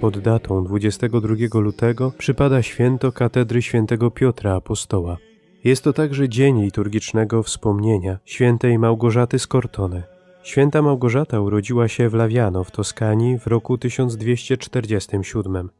Pod datą 22 lutego przypada święto katedry świętego Piotra Apostoła. Jest to także dzień liturgicznego wspomnienia świętej Małgorzaty z Cortone. Święta Małgorzata urodziła się w Laviano w Toskanii w roku 1247.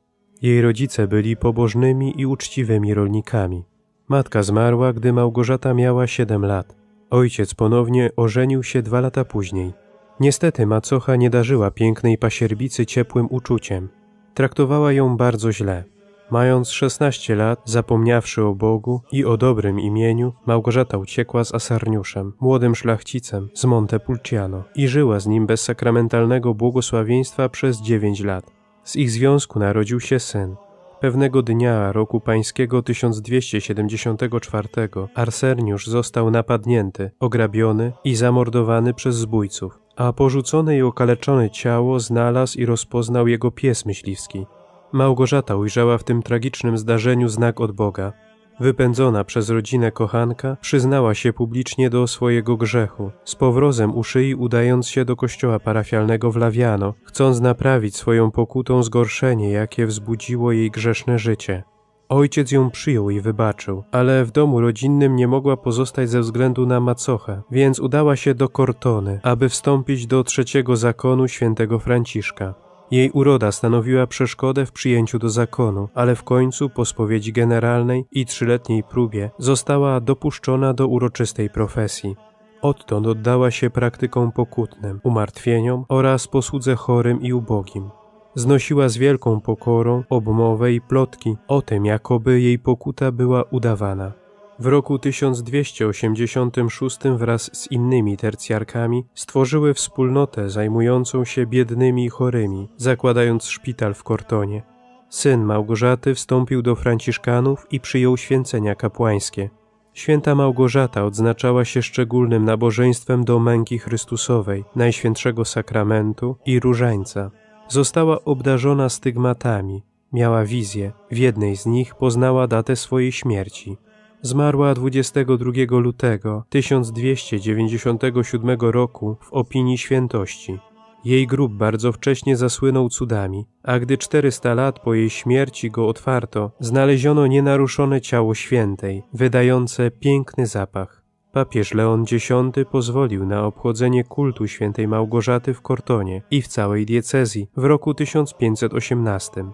Jej rodzice byli pobożnymi i uczciwymi rolnikami. Matka zmarła, gdy Małgorzata miała 7 lat. Ojciec ponownie ożenił się dwa lata później. Niestety macocha nie darzyła pięknej pasierbicy ciepłym uczuciem. Traktowała ją bardzo źle. Mając 16 lat, zapomniawszy o Bogu i o dobrym imieniu, Małgorzata uciekła z Asarniuszem, młodym szlachcicem z Montepulciano i żyła z nim bez sakramentalnego błogosławieństwa przez 9 lat. Z ich związku narodził się syn. Pewnego dnia roku pańskiego 1274 Arserniusz został napadnięty, ograbiony i zamordowany przez zbójców, a porzucone i okaleczone ciało znalazł i rozpoznał jego pies myśliwski. Małgorzata ujrzała w tym tragicznym zdarzeniu znak od Boga. Wypędzona przez rodzinę kochanka, przyznała się publicznie do swojego grzechu, z powrozem u szyi udając się do kościoła parafialnego w Laviano, chcąc naprawić swoją pokutą zgorszenie, jakie wzbudziło jej grzeszne życie. Ojciec ją przyjął i wybaczył, ale w domu rodzinnym nie mogła pozostać ze względu na macochę, więc udała się do Cortony, aby wstąpić do trzeciego zakonu świętego Franciszka. Jej uroda stanowiła przeszkodę w przyjęciu do zakonu, ale w końcu po spowiedzi generalnej i trzyletniej próbie została dopuszczona do uroczystej profesji. Odtąd oddała się praktykom pokutnym, umartwieniom oraz posłudze chorym i ubogim. Znosiła z wielką pokorą obmowę i plotki o tym, jakoby jej pokuta była udawana. W roku 1286 wraz z innymi tercjarkami stworzyły wspólnotę zajmującą się biednymi i chorymi, zakładając szpital w Kortonie. Syn Małgorzaty wstąpił do Franciszkanów i przyjął święcenia kapłańskie. Święta Małgorzata odznaczała się szczególnym nabożeństwem do męki Chrystusowej, Najświętszego Sakramentu i Różańca. Została obdarzona stygmatami, miała wizję, w jednej z nich poznała datę swojej śmierci. Zmarła 22 lutego 1297 roku w opinii świętości. Jej grób bardzo wcześnie zasłynął cudami, a gdy 400 lat po jej śmierci go otwarto, znaleziono nienaruszone ciało świętej, wydające piękny zapach. Papież Leon X pozwolił na obchodzenie kultu świętej Małgorzaty w Kortonie i w całej diecezji w roku 1518.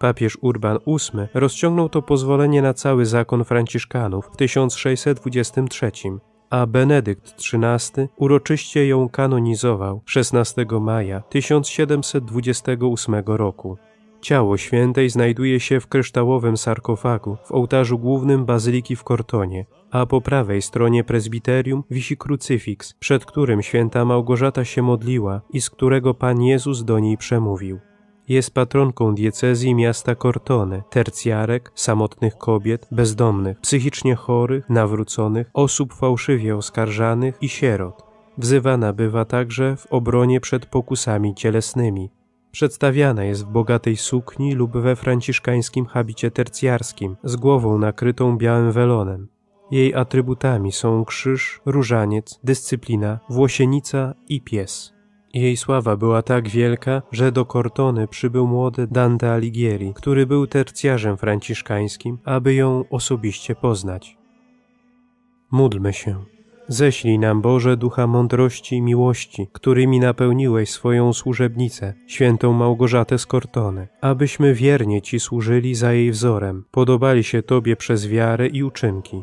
Papież Urban VIII rozciągnął to pozwolenie na cały zakon Franciszkanów w 1623, a Benedykt XIII uroczyście ją kanonizował 16 maja 1728 roku. Ciało świętej znajduje się w kryształowym sarkofagu w ołtarzu głównym bazyliki w Kortonie, a po prawej stronie prezbiterium wisi krucyfiks, przed którym święta Małgorzata się modliła i z którego Pan Jezus do niej przemówił. Jest patronką diecezji miasta Cortone, tercjarek, samotnych kobiet, bezdomnych, psychicznie chorych, nawróconych, osób fałszywie oskarżanych i sierot. Wzywana bywa także w obronie przed pokusami cielesnymi. Przedstawiana jest w bogatej sukni lub we franciszkańskim habicie tercjarskim, z głową nakrytą białym welonem. Jej atrybutami są krzyż, różaniec, dyscyplina, włosienica i pies. Jej sława była tak wielka, że do Cortony przybył młody Dante Alighieri, który był tercjarzem franciszkańskim, aby ją osobiście poznać. Módlmy się. Ześlij nam, Boże, ducha mądrości i miłości, którymi napełniłeś swoją służebnicę, świętą Małgorzatę z Kortony, abyśmy wiernie Ci służyli za jej wzorem, podobali się Tobie przez wiarę i uczynki.